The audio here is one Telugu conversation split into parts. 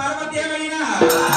శివనాగ గుండము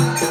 Música